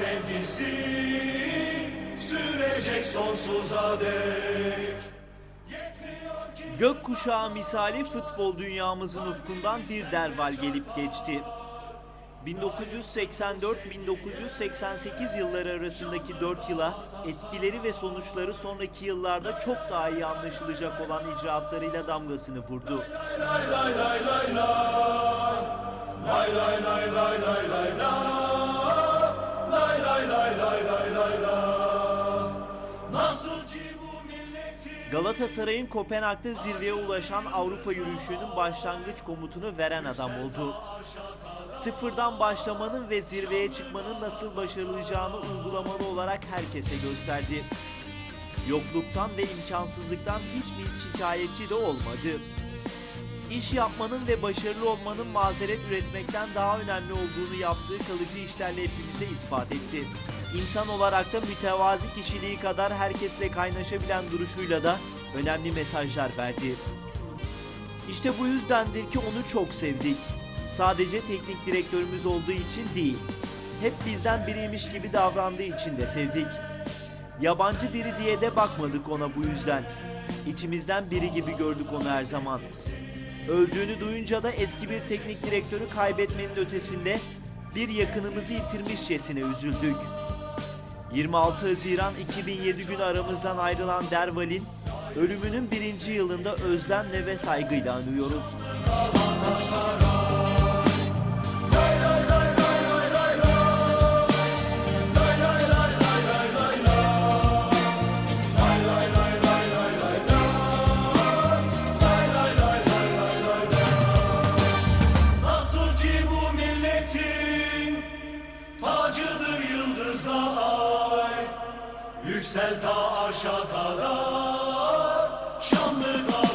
sevgisi sürecek sonsuza dek. Gökkuşağı misali futbol dünyamızın ufkundan bir derval gelip geçti. 1984-1988 yılları arasındaki 4 yıla etkileri ve sonuçları sonraki yıllarda çok daha iyi anlaşılacak olan icraatlarıyla damgasını vurdu. Nasıl Galatasaray'ın Kopenhag'da zirveye ulaşan Avrupa yürüyüşünün başlangıç komutunu veren adam oldu. Sıfırdan başlamanın ve zirveye çıkmanın nasıl başarılacağını uygulamalı olarak herkese gösterdi. Yokluktan ve imkansızlıktan hiçbir şikayetçi de olmadı. İş yapmanın ve başarılı olmanın mazeret üretmekten daha önemli olduğunu yaptığı kalıcı işlerle hepimize ispat etti. İnsan olarak da mütevazi kişiliği kadar herkesle kaynaşabilen duruşuyla da önemli mesajlar verdi. İşte bu yüzdendir ki onu çok sevdik. Sadece teknik direktörümüz olduğu için değil, hep bizden biriymiş gibi davrandığı için de sevdik. Yabancı biri diye de bakmadık ona bu yüzden. İçimizden biri gibi gördük onu her zaman. Öldüğünü duyunca da eski bir teknik direktörü kaybetmenin ötesinde bir yakınımızı yitirmişçesine üzüldük. 26 Haziran 2007 günü aramızdan ayrılan Derval'in ölümünün birinci yılında özlemle ve saygıyla anıyoruz. Yüksel ta arşa kadar Şanlı dağ